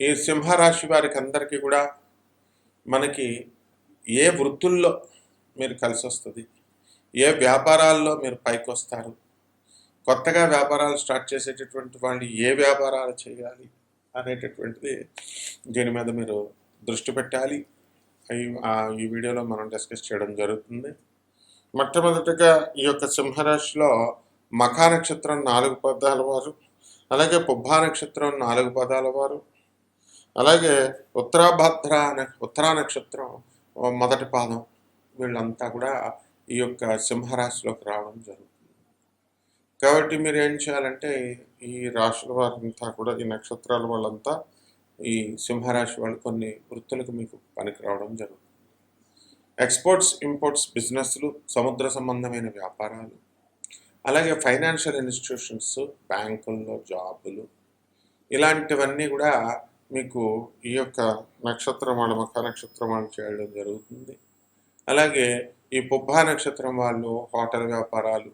ఈ సింహరాశి వారికి అందరికీ కూడా మనకి ఏ వృత్తుల్లో మీరు కలిసి వస్తుంది ఏ వ్యాపారాల్లో మీరు పైకి వస్తారు కొత్తగా వ్యాపారాలు స్టార్ట్ చేసేటటువంటి వాళ్ళు ఏ వ్యాపారాలు చేయాలి అనేటటువంటిది దీని మీద మీరు దృష్టి పెట్టాలి. ఆ ఈ వీడియోలో మనం డిస్కస్ చేయడం జరుగుతుంది. మొట్టమొదటిగా ఈ యొక్క సింహరాశిలో మఖా నక్షత్రం నాలుగు పదాల వారు అలాగే పుబ్బా నక్షత్రం నాలుగు పదాల వారు అలాగే ఉత్తరాభద్ర ఉత్తరా నక్షత్రం మొదటి పాదం వీళ్ళంతా కూడా ఈ యొక్క సింహరాశిలోకి రావడం జరుగుతుంది. కాబట్టి మీరు ఏం చేయాలంటే ఈ రాశుల వారంతా కూడా ఈ నక్షత్రాల వాళ్ళంతా ఈ సింహరాశి వాళ్ళు కొన్ని వృత్తులకు మీకు పనికి రావడం జరుగుతుంది. ఎక్స్పోర్ట్స్ ఇంపోర్ట్స్ బిజినెస్లు సముద్ర సంబంధమైన వ్యాపారాలు అలాగే ఫైనాన్షియల్ ఇన్స్టిట్యూషన్స్ బ్యాంకుల్లో జాబులు ఇలాంటివన్నీ కూడా మీకు ఈ యొక్క నక్షత్రం వాళ్ళ మఖ నక్షత్రం వాళ్ళు చేయడం జరుగుతుంది. అలాగే ఈ పుబ్బా నక్షత్రం వాళ్ళు హోటల్ వ్యాపారాలు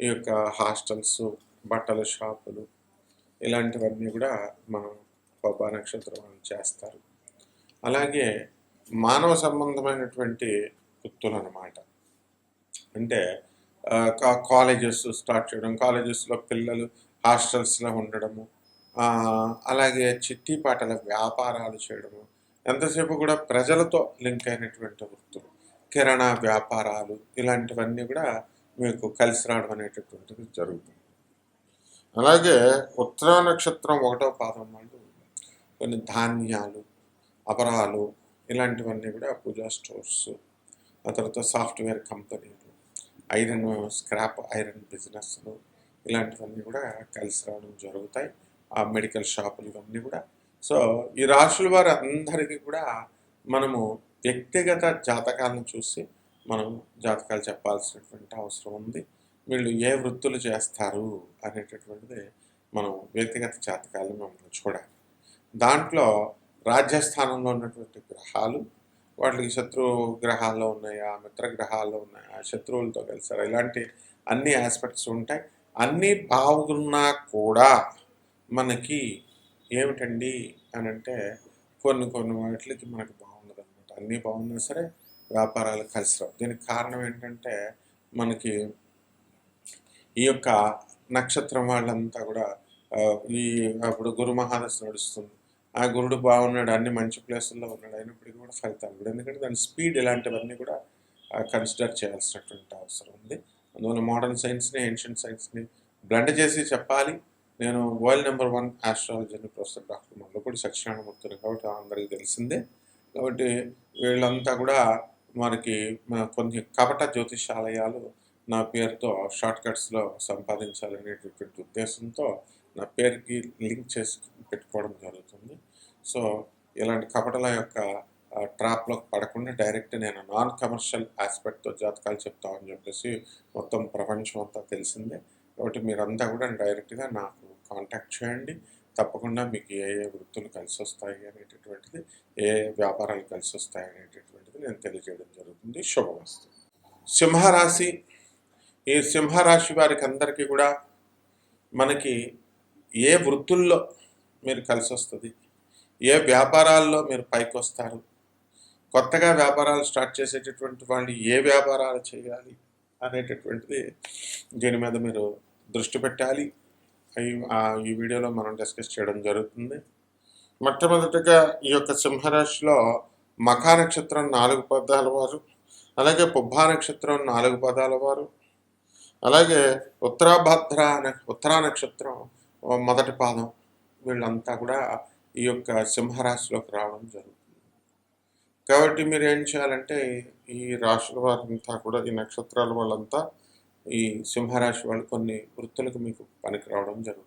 ఈ యొక్క హాస్టల్స్ బట్టల షాపులు ఇలాంటివన్నీ కూడా మనం పుబ్బా నక్షత్రం వాళ్ళు చేస్తారు. అలాగే మానవ సంబంధమైనటువంటి వృత్తులు అన్నమాట. అంటే కాలేజెస్ స్టార్ట్ చేయడం కాలేజెస్లో పిల్లలు హాస్టల్స్లో ఉండడము అలాగే చిట్టి పాటల వ్యాపారాలు చేయడము. ఎంతసేపు కూడా ప్రజలతో లింక్ అయినటువంటి వృత్తులు కిరాణా వ్యాపారాలు ఇలాంటివన్నీ కూడా మీకు కలిసి రావడం అనేటటువంటిది జరుగుతుంది. అలాగే ఉత్తరా నక్షత్రం ఒకటో పాదం వాళ్ళు కొన్ని ధాన్యాలు అపరాలు ఇలాంటివన్నీ కూడా పూజా స్టోర్స్ ఆ తర్వాత సాఫ్ట్వేర్ కంపెనీలు ఐరన్ స్క్రాప్ ఐరన్ బిజినెస్లు ఇలాంటివన్నీ కూడా కలిసి రావడం జరుగుతాయి. ఆ మెడికల్ షాపులు ఇవన్నీ కూడా. సో ఈ రాశుల వారు అందరికీ కూడా మనము వ్యక్తిగత జాతకాలను చూసి మనం జాతకాలు చెప్పాల్సినటువంటి అవసరం ఉంది. వీళ్ళు ఏ వృత్తులు చేస్తారు అనేటటువంటిది మనం వ్యక్తిగత జాతకాలను మనం చూడాలి. దాంట్లో రాజ్యస్థానంలో ఉన్నటువంటి గ్రహాలు వాటికి శత్రు గ్రహాల్లో ఉన్నాయా మిత్ర గ్రహాల్లో ఉన్నాయా శత్రువులతో కలిసారా ఇలాంటి అన్ని ఆస్పెక్ట్స్ ఉంటాయి. అన్నీ బాగున్నా కూడా మనకి ఏమిటండి అని అంటే కొన్ని కొన్ని వాటికి మనకి బాగుండదు అనమాట అన్నీ బాగున్నా సరే వ్యాపారాలు కలిసి రావు. దీనికి కారణం ఏంటంటే మనకి ఈ యొక్క నక్షత్రం వాళ్ళంతా కూడా ఈ అప్పుడు గురు మహాదశ నడుస్తుంది. ఆ గురుడు బాగున్నాడు అన్ని మంచి ప్లేసుల్లో ఉన్నాడు అయినప్పటికీ కూడా ఫలితాలు కూడా. ఎందుకంటే దాని స్పీడ్ ఇలాంటివన్నీ కూడా కన్సిడర్ చేయాల్సినటువంటి అవసరం ఉంది. అందువల్ల మోడర్న్ సైన్స్ని ఏన్షియంట్ సైన్స్ని బ్లెండ్ చేసి చెప్పాలి. నేను వరల్డ్ నెంబర్ వన్ ఆస్ట్రాలజీని ప్రొఫెసర్ డాక్టర్ మల్లపూడి సత్యనారాయణమూర్తిని కాబట్టి అందరికీ తెలిసిందే. కాబట్టి వీళ్ళంతా కూడా మనకి కొన్ని కపట జ్యోతిషాలయాలు నా పేరుతో షార్ట్ కట్స్లో సంపాదించాలనేటటువంటి ఉద్దేశంతో నా పేరుకి లింక్ చేసి పెట్టుకోవడం జరుగుతుంది. సో ఇలాంటి కపటల యొక్క ట్రాప్లో పడకుండా డైరెక్ట్ నేను నాన్ కమర్షియల్ ఆస్పెక్ట్తో జాతకాలు చెప్తామని చెప్పేసి మొత్తం ప్రపంచం అంతా తెలిసిందే. కాబట్టి మీరంతా కూడా డైరెక్ట్గా నాకు కాంటాక్ట్ చేయండి. తప్పకుండా మీకు ఏ ఏ వృత్తులు కలిసి వస్తాయి అనేటటువంటిది ఏ వ్యాపారాలు కలిసి వస్తాయి అనేటటువంటిది నేను తెలియజేయడం జరుగుతుంది. శుభమస్తు. సింహరాశి ఈ సింహరాశి వారికి అందరికీ కూడా మనకి ఏ వృత్తుల్లో మీరు కలిసి వస్తుంది ఏ వ్యాపారాల్లో మీరు పైకి వస్తారు కొత్తగా వ్యాపారాలు స్టార్ట్ చేసేటటువంటి వాళ్ళు ఏ వ్యాపారాలు చేయాలి అనేటటువంటిది దీని మీద మీరు దృష్టి పెట్టాలి. ఈ వీడియోలో మనం డిస్కస్ చేయడం జరుగుతుంది. మొట్టమొదటిగా ఈ యొక్క సింహరాశిలో మఖా నక్షత్రం నాలుగు పదాల వారు అలాగే పుబ్బా నక్షత్రం నాలుగు పదాల వారు అలాగే ఉత్తరాభద్ర అనే ఉత్తరా నక్షత్రం మొదటి పాదం వీళ్ళంతా కూడా ఈ యొక్క సింహరాశిలోకి రావడం జరుగుతుంది. కాబట్టి మీరు ఏం చేయాలంటే ఈ రాశుల వారంతా కూడా ఈ నక్షత్రాల వాళ్ళంతా ఈ సింహరాశి వాళ్ళు కొన్ని వృత్తులకు మీకు పనికి రావడం జరుగుతుంది.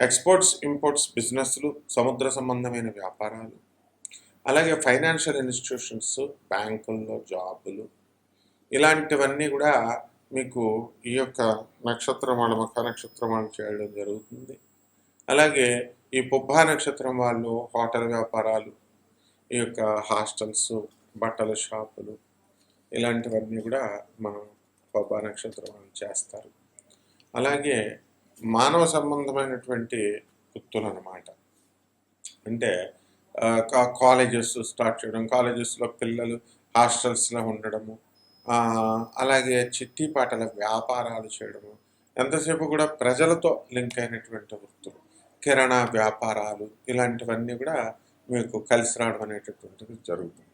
ఎక్స్పోర్ట్స్ ఇంపోర్ట్స్ బిజినెస్లు సముద్ర సంబంధమైన వ్యాపారాలు అలాగే ఫైనాన్షియల్ ఇన్స్టిట్యూషన్స్ బ్యాంకుల్లో జాబులు ఇలాంటివన్నీ కూడా మీకు ఈ యొక్క నక్షత్రం వాళ్ళ మఖ నక్షత్రం వాళ్ళు చేయడం జరుగుతుంది. అలాగే ఈ పుబ్బా నక్షత్రం వాళ్ళు హోటల్ వ్యాపారాలు ఈ యొక్క హాస్టల్స్ బట్టల షాపులు ఇలాంటివన్నీ కూడా మనం పుబ్బా నక్షత్రం చేస్తారు. అలాగే మానవ సంబంధమైనటువంటి వృత్తులు అన్నమాట అంటే కాలేజెస్ స్టార్ట్ చేయడం కాలేజెస్లో పిల్లలు హాస్టల్స్లో ఉండడము అలాగే చిట్టి పాటల వ్యాపారాలు చేయడము ఎంతసేపు కూడా ప్రజలతో లింక్ అయినటువంటి వృత్తులు కిరాణా వ్యాపారాలు ఇలాంటివన్నీ కూడా మీకు కలిసి రావడం అనేటటువంటిది జరుగుతుంది.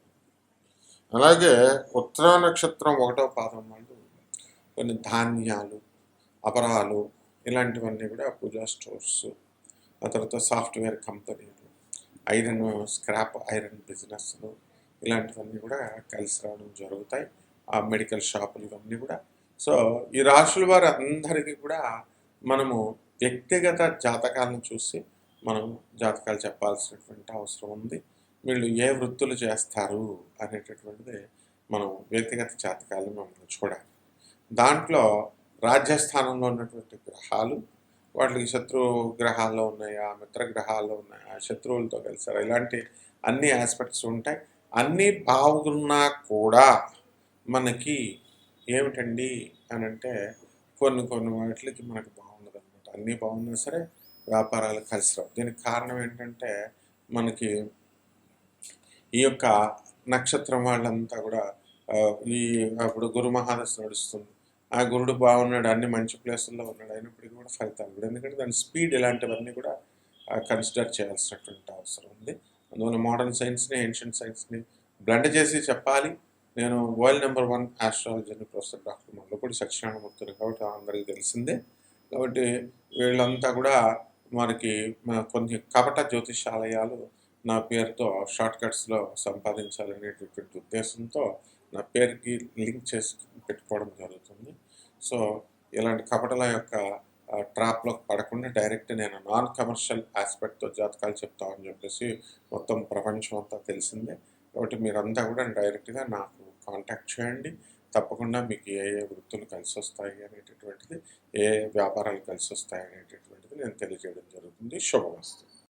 అలాగే ఉత్తర నక్షత్రం ఒకటో పాదం వాళ్ళు కొన్ని ధాన్యాలు అపరాలు ఇలాంటివన్నీ కూడా పూజా స్టోర్స్ ఆ తర్వాత సాఫ్ట్వేర్ కంపెనీలు ఐరన్ స్క్రాప్ ఐరన్ బిజినెస్లు ఇలాంటివన్నీ కూడా కలిసి రావడం జరుగుతాయి. ఆ మెడికల్ షాపులు ఇవన్నీ కూడా. సో ఈ రాశుల వారి అందరికీ కూడా మనము వ్యక్తిగత జాతకాలను చూసి మనం జాతకాలు చెప్పాల్సినటువంటి అవసరం ఉంది. వీళ్ళు ఏ వృత్తులు చేస్తారు అనేటటువంటిది మనం వ్యక్తిగత జాతకాలను మనం చూడాలి. దాంట్లో రాజ్యస్థానంలో ఉన్నటువంటి గ్రహాలు వాటికి శత్రు గ్రహాల్లో ఉన్నాయా మిత్ర గ్రహాల్లో ఉన్నాయా శత్రువులతో కలిసారా ఇలాంటి అన్ని ఆస్పెక్ట్స్ ఉంటాయి. అన్నీ బాగున్నా కూడా మనకి ఏమిటండి అని అంటే కొన్ని కొన్ని వాటికి మనకు బాగుండదు అనమాట అన్నీ బాగున్నా సరే వ్యాపారాలు కలిసి రావు. దీనికి కారణం ఏంటంటే మనకి ఈ యొక్క నక్షత్రం వాళ్ళంతా కూడా ఈ అప్పుడు గురు మహాదశ నడుస్తుంది. ఆ గురుడు బాగున్నాడు అన్ని మంచి ప్లేసుల్లో ఉన్నాడు అయినప్పటికీ కూడా ఫలితాలు కూడా. ఎందుకంటే దాని స్పీడ్ ఇలాంటివన్నీ కూడా కన్సిడర్ చేయాల్సినటువంటి అవసరం ఉంది. అందువల్ల మోడర్న్ సైన్స్ని ఏన్షియంట్ సైన్స్ని బ్లెండ్ చేసి చెప్పాలి. నేను వరల్డ్ నెంబర్ వన్ ఆస్ట్రాలజీని ప్రొఫెసర్ డాక్టర్ మల్లపూడి సత్యనారాయణమూర్తిని కాబట్టి అందరికీ తెలిసిందే. కాబట్టి వీళ్ళంతా కూడా మనకి కొన్ని కపట జ్యోతిషాలయాలు నా పేరుతో షార్ట్ కట్స్లో సంపాదించాలనేటటువంటి ఉద్దేశంతో నా పేరుకి లింక్ చేసి పెట్టుకోవడం జరుగుతుంది. సో ఇలాంటి కపటల యొక్క ట్రాప్లో పడకుండా డైరెక్ట్ నేను నాన్ కమర్షియల్ ఆస్పెక్ట్తో జాతకాలు చెప్తామని చెప్పేసి మొత్తం ప్రపంచం అంతా తెలిసిందే. కాబట్టి మీరంతా కూడా డైరెక్ట్గా నాకు కాంటాక్ట్ చేయండి. తప్పకుండా మీకు ఏ ఏ వృత్తులు కలిసి వస్తాయి అనేటటువంటిది ఏ వ్యాపారాలు కలిసి వస్తాయి అనేటటువంటిది నేను తెలియజేయడం జరుగుతుంది. శుభమస్తుంది